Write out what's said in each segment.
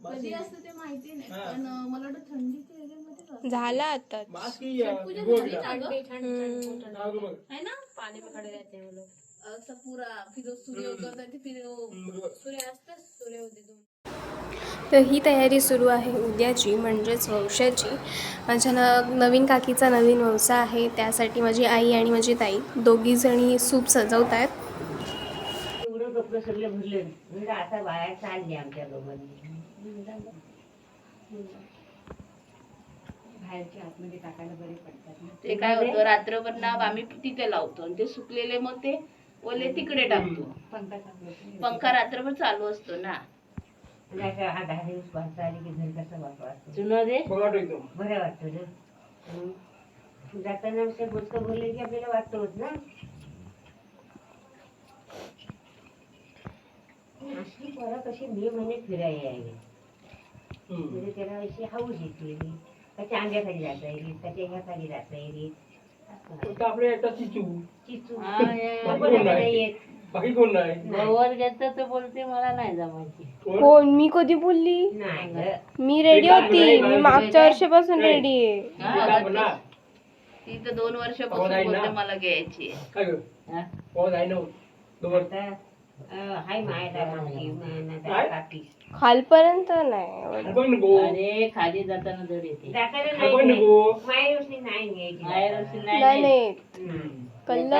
कधी असतं ते माहिती नाही पण अं, मला वाटतं थंडीच्या ह्याच्यामध्ये असतं. झाला आता. है ना असा पुरा फिर सूर्य फिर. सूर्यास्त सूर्योदय दोन. तर ही तयारी सुरू आहे उद्याची म्हणजेच वंशाची. माझ्या न नवीन काकीचा नवीन व्यवसाय आहे त्यासाठी माझी आई आणि माझी ताई दोघीजणी सूप सजवत आहेत एवढं कपडे सगळे भरले म्हणजे आता बाहेर चालली आमच्या दोघांनी बाहेरच्या आतमध्ये टाकायला बरे पडतात ना. ते काय होतं रात्रभर नाव आम्ही तिथे लावतो. आणि ते सुकलेले मग ते ओले तिकडे टाकतो. पंखा रात्रभर चालू असतो ना. हा दहा दिवस पाहता आली की घर कसं वाटतो जुनं रे बरं वाटतं रे. जाताना बोलले की आपल्याला वाटतोच ना. असली पोरं कशी मे महिन्यात फिरायला म्हणजे त्याला अशी हाऊस येते त्याच्या अंगाखाली जाता येईल त्याच्या ह्या खाली जाता येईल आपल्या येतात चिचू चिचू हा, या, या. आपण नाही येत बाकी कोण नाही गवर घेतं तर बोलते मला नाही जमायची कोण? कोण मी कधी बोलली नाही गं. मी रेडी होती मी मागच्या वर्षापासून रेडी आहे काय म्हणा? ती तर दोन वर्षापासून आहे ना? बोलते मला घ्यायची आहे. काय गं? हा? कोण आहे ना दोन आता अं, हाय मायला मागची खालपर्यंत नाही. अरे खाली जाताना जड येते. जाताना बघ नाही. कल्लं.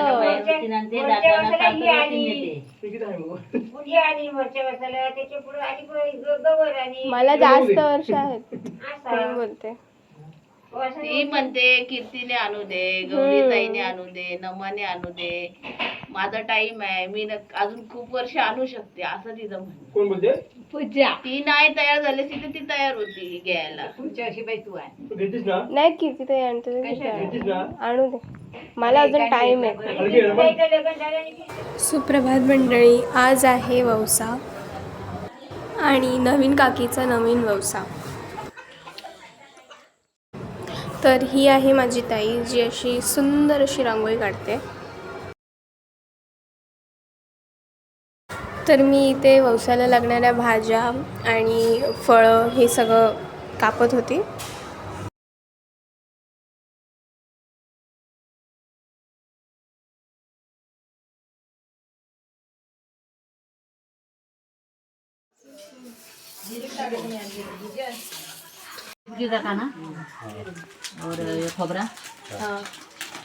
जाताना? पुढे आली वरच्या वर्षाला. त्याच्या पुढे आली गवर आणि मला जास्त वर्ष आहेत. बोलते? ती म्हणते कीर्तीने आणू दे गौरीताईने आणू दे नमाने आणू दे. माझा टाइम आहे. मी न- अजून खूप वर्ष आणू शकते असं तिचं म्हणणं. कोण बोलते? पूजा. ती नाही तयार झाली असती तर ती तयार होती घ्यायला. पुढच्या वर्षी बाई तू आहे तू घेतीस ना? नाही किती ते आणते ते घेतीस. ना? आणू दे. मला अजून टाइम आहे. हलकी ना सुप्रभात मंडळी आज आहे वौसा आणि नवीन काकीचा नवीन वौसा तर ही आहे माझी ताई जी अशी सुंदर अशी रांगोळी काढते. तर मी इथे वौसाला लागणाऱ्या भाज्या आणि फळं हे सगळं कापत होती. पूजा का ना और ये खोबरा?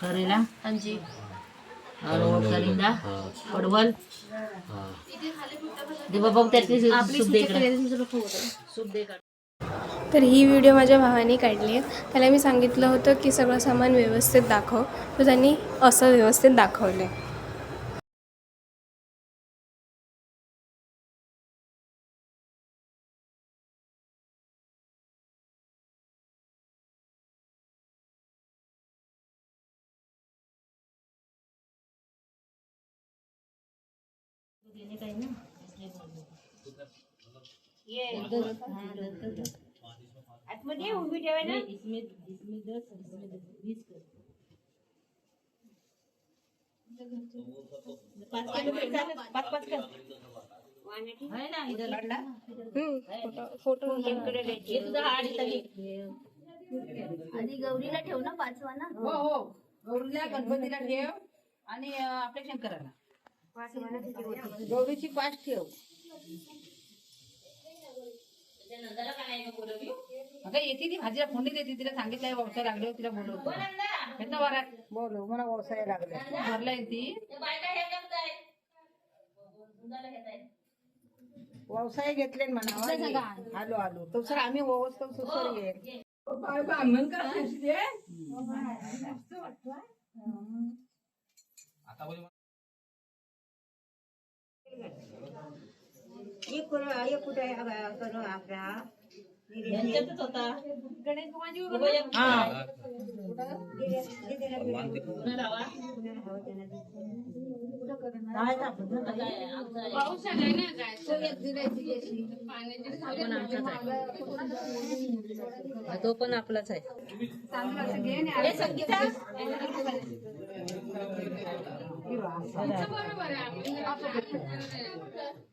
करेला? हाँ जी और वो करिंदा परवल दे बाबा त्याची सूप दे इकडे. सूप दे इकडे. तर ही व्हिडिओ माझ्या भावाने काढली आहे. त्याला मी सांगितलं होतं की सगळं सामान व्यवस्थित दाखव. तर त्यांनी असं व्यवस्थित दाखवलं आहे आतमध्ये उभी ठेवाय ना? फोटो आधी गौरीला ठेव ना पाचवा ना? हो हो. गौरीला गणपतीला ठेव आणि आपल्या शंकराला. गौरीची पाच ठेव. अगं येते ती भाजीला फोडणी देते तिला सांगितलंय व्यवसाय लागले तिला बोलवतो. येतं वरात. बोलव मला व्यवसाय लागले. भरला येते. व्यवसाय घेतले म्हणा आलो आलो. तो सर आम्ही व्यवस्था सुसर येईल एक करू- एक कुठे आहे. बा- करू. आपला तो पण आपलाच आहे. आला की सुपर बस नाचलेली आहे, जे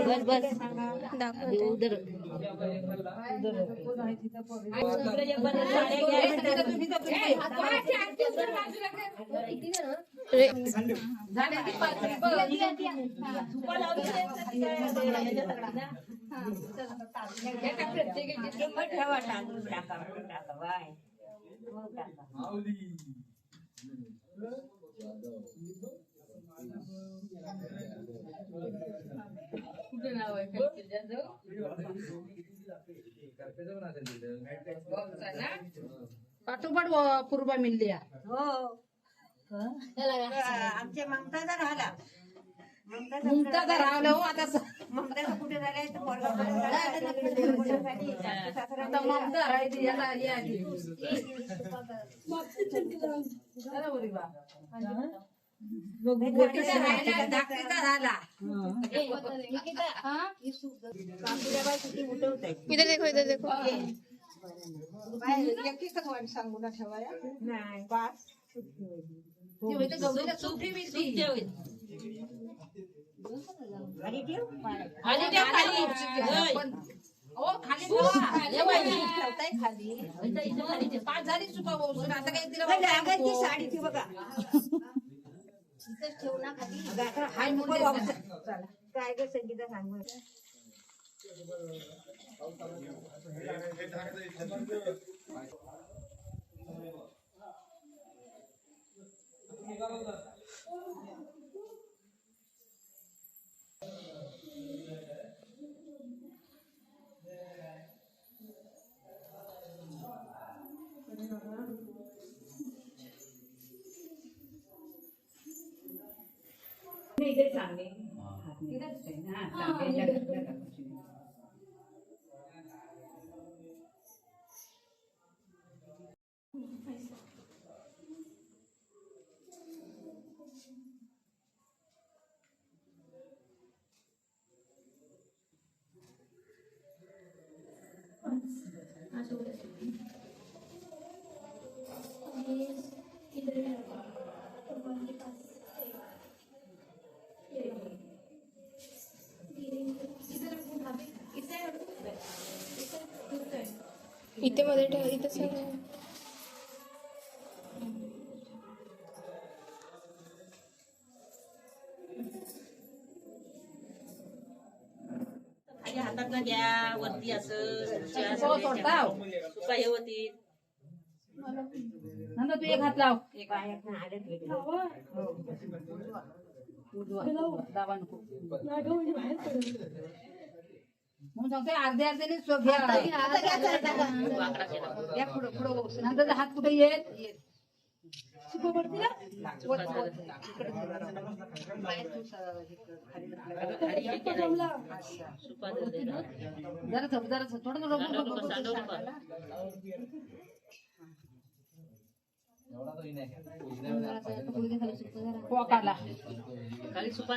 बस बस. दाखवते उधर रे ठेवा तांदूळ टाका टाका बाय मग टाका पाठोपाठ पूर्व मिळली हो. आमच्या ममताचा राहिला. ममताचा राहिलं. हो आता ममताचा कुठे झालाय? तर पोरगा कुठे झालाय, आता लग्न मुलासाठी सासू सासरा आता ममता राहिली याला हे आली चला बोली बा. गोटीचा राहिला धाकटीचा राहिला बाई किती उठवत आहे इधर देखो इधर देखो नाही पाच ती होते गौरीला सूप ठेवीची. ठेव खाली ठेव, खाली. खाली ठेवा. हे. पाच झाली चुका भाऊ आता काही तिला ती साडी ती बघा हाय नको वापस. चला. काय ग संगीता सांगू इथे मध्ये ठेव इथे सगळं हातात घ्या वरती असं. हो, हे होती नंतर तू एक हात लाव. भेटलं उजवा. दाबा नको. म्हणून सांगते अर्धे अर्धे घ्या पुढं पुढं बघ. नंतर हात कुठे येत येत शिकवपडती ना? वर, वर. इकडे धर. पाय तू स- इकडं खाली धर. खाली हे केलं. सुका धरले ना. जरा थोडं जरा थोडं थोडं थोडं बघ, नको, बघ, सांडव बघ, नको. सांगायला. पोकाला. खाली सुका